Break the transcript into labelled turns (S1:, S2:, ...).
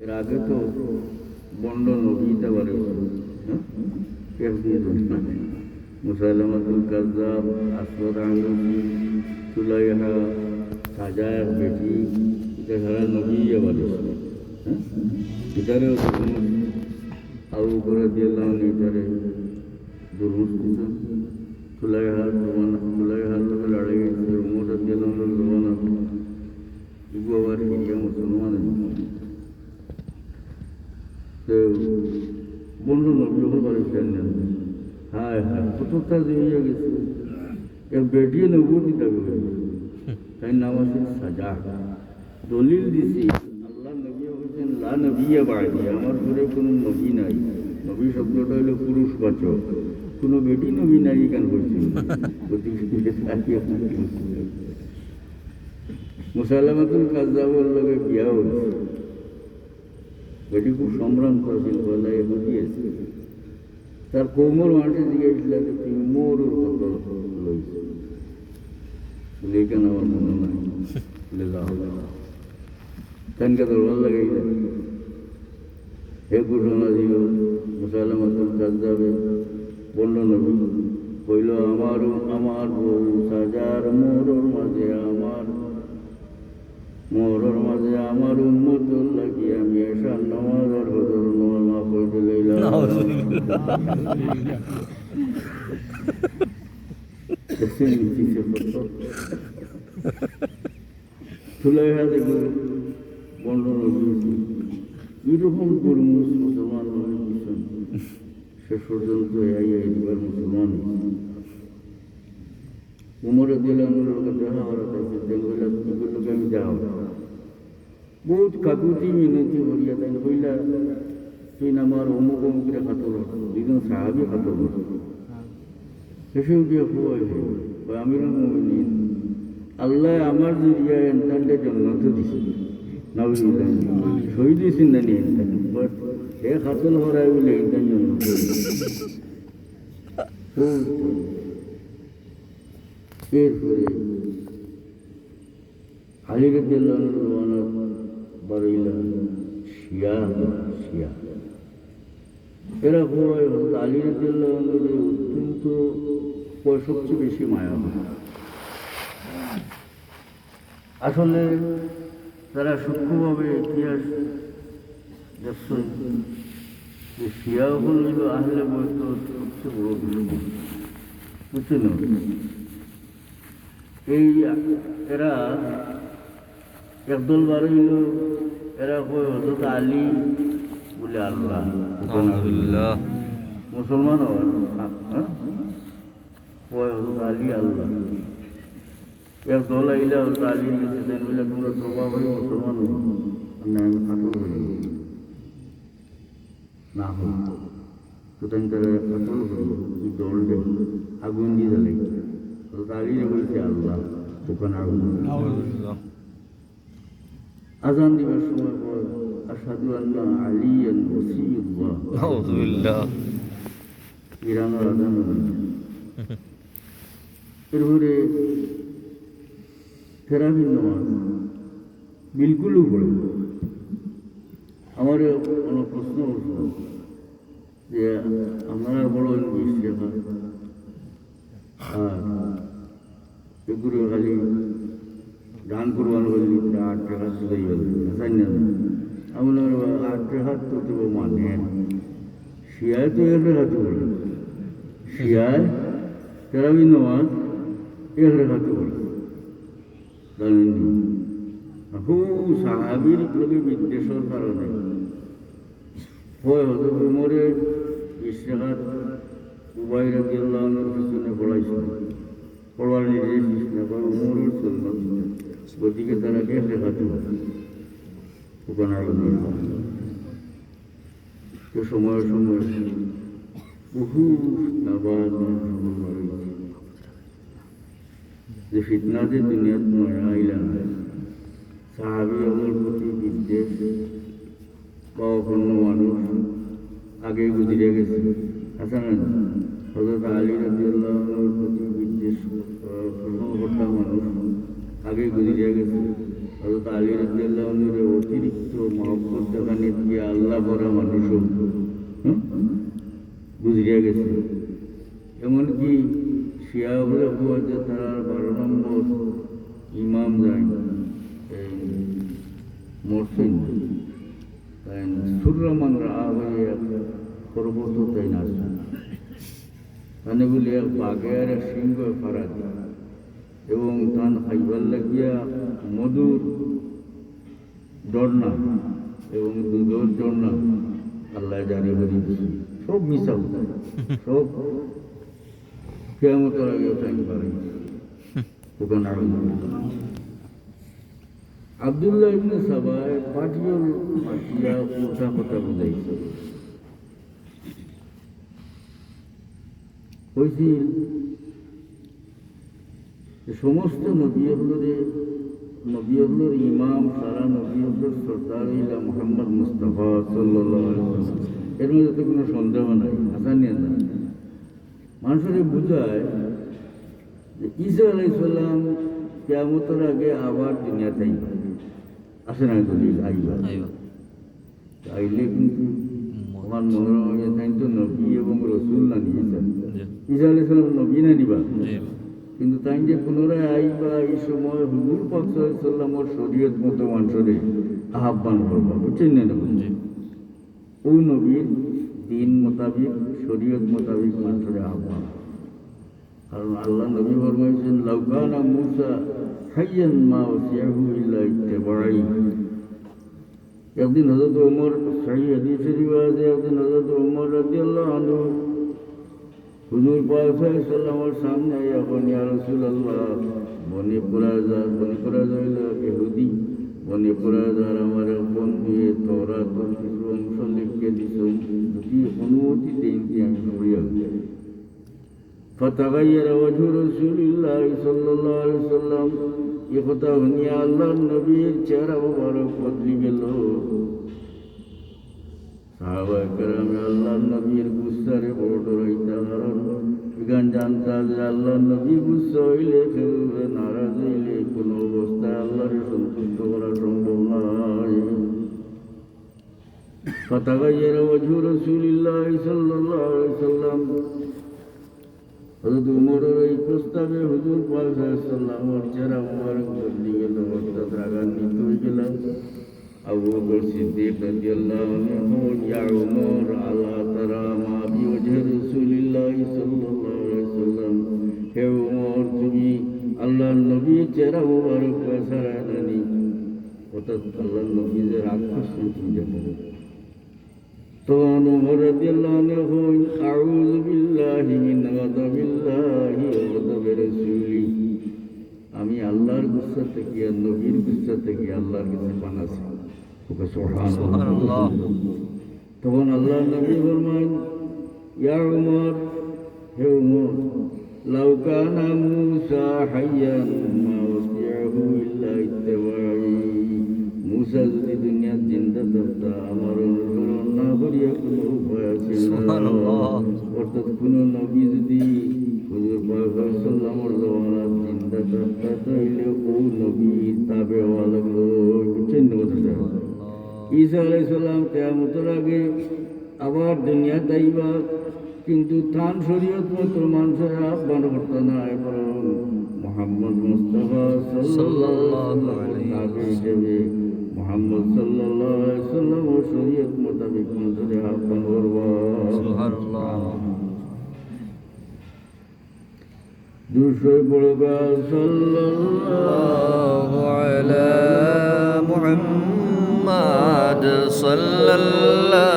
S1: এর আগে তো বন্ড নবীতে বারে মুসাইলামাতুল কাজাব আসওয়াদ আঙ্গুসি সুলাইহা সাজার বেটি এটা সারা নবী বারে হ্যাঁ? এটারেও তখন আবু করে দিলাম এটারে দুর্মুষ দিতেন। সুলাইহার জমানা সুলাইহার লোকে লড়াই গেছে উমর দিলাম জমানা ইগো আবার হিরিয়া মুসলমান তো বন্ধু বাড়ি ফেললেন হায় হায়, কতটা যে হয়ে গেছে। বেটিয়ে নবুতি দাবি হয়ে তাই নাম আছে সাজা। দলিল দিছি, আল্লাহ নবী বলছেন, লা নবিয়া বাড়ি আমার ঘরে কোনো নবী নাই। নবী শব্দটা হলো পুরুষ বাচক কোনো বেটি নবী নাই কেন করছে মুসালামাতুল কাজাবর লগে বিয়া হয়েছে বেটি খুব সম্ভ্রান্ত ছিল বলে বুঝিয়েছে। তার কোমর মানুষের জিজ্ঞেসছিল যে তুমি মোর কত লইছে বলে কেন আমার মনে নাই। বলে যাও তানকে ভালো লাগাই হে ঘোষণা দিল মুসালাম আতুল কাজ যাবে। বলল, নবী, কইল, আমারও আমার বউ সাজার মোরর মাঝে আমার মোরর মাঝে আমার উন্মত দেখছেন নিচে কত সুলাইহা দেখুন বন্ডন এরকম তরমুজ মুসলমান হয়ে গেছেন শেষ পর্যন্ত এই এইবার মুসলমান উমরে দিলাম লোকে দেখা হওয়ার তাইছে দেখলাম এগুলোকে আমি যাও বহুত কাকুতি মিনতি করিয়া তাই কইলা তুই না আমার অমুক অমুকরে খাতর দুজন সাহাবি খাতর শেষে উঠিয়ে খুয়াই আমির মোমিনিন আল্লাহ আমার জুড়িয়া এনতানটা জন্মত দিছে নাউজুবিল্লাহ শহীদ দিয়েছেন না নিয়ে বাট হে খাতল হরাই বলে এনতান জন্ম এরপরে আলির বারইলা শিয়া শিয়া এরা হয় আলির অত্যন্ত সবচেয়ে বেশি মায়া হয়। আসলে তারা সূক্ষ্মভাবে ইতিহাস দেখছেন যে শিয়া হল আহলে বয়স সবচেয়ে বড় বুঝছেন এই এরা একদল বার এরা কই হজরত আলী বলে আল্লাহ
S2: আলহামদুলিল্লাহ।
S1: মুসলমান হওয়ার হ্যাঁ? আলী আল্লাহ। এক দল আইলা আলী কাছে বলে তোমরা তোবা হয়ে মুসলমান না আমি খাতর হই না হই সুতরাং তারা খাতর হই এই আগুন দিয়ে হজরত আলী বলছে আল্লাহ ওখানে আগুন। আজান দিবার সময় পর আল্লাহ আলিয়ান ওসিউল্লাহ
S2: আলহামদুলিল্লাহ
S1: ইরানোর আজান হল এরপরে থেরাপির নামাজ বিলকুলও পড়ে। আমার কোনো প্রশ্ন উঠল যে আপনারা বড় বিশ্বাস আর এগুলো খালি দান করবার বললি আট টাকা শুধু হাসান না আমি বললাম, আট তো মানে শিয়ায় তো এক রেখাতে বলে শিয়ায় তেরাবি নামাজ এক রেখাতে বলে হু সাহাবির লোকে বিদ্বেষর কারণে। হয় হতো উমরে ইশতেহার উবাই রাজি আল্লাহর পিছনে পড়াইছিল পড়ার নির্দেশ উমরের চলল গতিকে তারা কে লেখাতে সময় সময় বহু যে ফিতনা যে দুনিয়াত নয় আইলা সাহাবি আমার প্রতি বিদ্বেষ বা অন্য মানুষ আগে গুজরে গেছে আছে না হজরত আলী রাজিউল্লাহর প্রতি বিদ্বেষ কর্তা মানুষ আগে গুজরে গেছে হজরত আলী রাজিয়াল্লাহনের অতিরিক্ত মহব্বত দেখানে দিয়ে আল্লাহ মানুষও হুম, গুজরিয়া গেছে। এমনকি শিয়া হুয়া যে তারা বারো নম্বর ইমাম যায় তাই সুরমান রা হয়ে পর্বত তাই না তানে বলে এক বাঘে আর এক সিংহ ফারাদ। এবং তান খাইবার লাগিয়া মধুর ডরনা এবং দুধর ডরনা আল্লাহ জানে বলি সব মিশা সব কেমন আগে টাইম পারে। ওখানে আবদুল্লাহ ইবনে সাবায় পাটিয়ল মাটিয়া কথা কথা বুঝাইছে। হয়েছিল সমস্ত নবীগুলোরে নবীগুলোর ইমাম সারা নবীগুলোর সর্দার ইলা মোহাম্মদ মুস্তফা সাল্লাহ এর মধ্যে তো কোনো সন্দেহ নাই আসানিয়া না। মানুষের বুঝায় যে ঈসা আলাইসাল্লাম কেমতের আগে আবার দুনিয়াতে আইবা আসে না দলিল আইবা। আইলে কিন্তু আমার মনে হয় তাই তো নবী এবং রসুল না নিয়েছেন ঈসা আলাইসাল্লাম নবী না নিবা? কিন্তু তাই যে পুনরায় আইবা এই সময় হুজুর পাক সাল্লামর শরীয়ত মতো মানুষরে আহ্বান করবা বুঝছেন না ও নবীর দিন মোতাবিক শরীয়ত মোতাবিক মানুষের আহ্বান। কারণ আল্লাহ নবী ফরমাইছেন লাউকানা মুসা হাইয়ান মা ওসিয়াহু ইল্লা ইত্তেবাই একদিন হযরত ওমর সহি হাদিস শরীফ আছে একদিন হযরত ওমর রাদিয়াল্লাহু আনহু হুজুর পাক সাল্লাল্লাহু সামনে আইয়া বলেন ইয়া রাসূলুল্লাহ বনে কুরাজা বনে কুরাজা হইল ইহুদি বনে কুরাজার আমার বন্ধু এ তোরা তো কিছু অংশ লিখে দিছ যদি অনুমতি দেন কি আমি পড়িয়া فتغير وجه رسول الله صلى الله عليه وسلم একথা শুনিয়া আল্লাহর নবীর চেহারা মুবারক বদলি গেল সাহাবায়ে কেরামে আল্লাহর নবীর গুসারে বড় ডরাইতা কারণ এখান জানতা যে আল্লাহর নবী গুসা হইলে ফেলবে নারাজ হইলে কোনো অবস্থায় আল্লাহরে সন্তুষ্ট করা সম্ভব নয় فتغير وجه رسول الله صلى الله عليه وسلم হজরত উমরের এই প্রস্তাবে হুজুর পাল্লামর চেহারা মুবারক বদলি গেল অর্থাৎ রাগান্বিত হয়ে গেলাম আবু বকর সিদ্দিক রাদিয়াল্লাহু আনহু ইয়া উমর আলা তারা মা বিওজহ রাসূলিল্লাহ সাল্লাল্লাহু আলাইহি সাল্লাম হে উমর, তুমি আল্লাহর নবীর চেহারা মুবারক পয়সারা জানি অর্থাৎ আল্লাহর নবী যে করছেন তুমি দেখো তখন উমর রাদিয়াল্লাহু আনহু, আউযু বিল্লাহি মিন গাদাবিল্লাহি ওয়া গাদাবি রাসূলি। আমি আল্লাহর গুসা থেকে আর নবীর গুসা থেকে আল্লাহর কাছে পানাছি ওকে তখন আল্লাহ নবী ফরমান ইয়া উমর হে উমর লাউকা কানা মূসা হাইয়ান ঈসা আলাইসাল্লাম কেয়ামতের আগে আবার দুনিয়া দাইবা কিন্তু তান শরীয়ত মতো মানুষের আহ্বান করতে না বরং মোহাম্মদ মুস্তফা হিসেবে মোহাম্মদ আলাইহি সাল্লাম ও শরীয়ত মোতাবেক মানুষের আহ্বান করবা
S2: সুবহানাল্লাহ।
S1: দুশো বড়বা সাল্লাল্লাহু
S2: قد صلى الله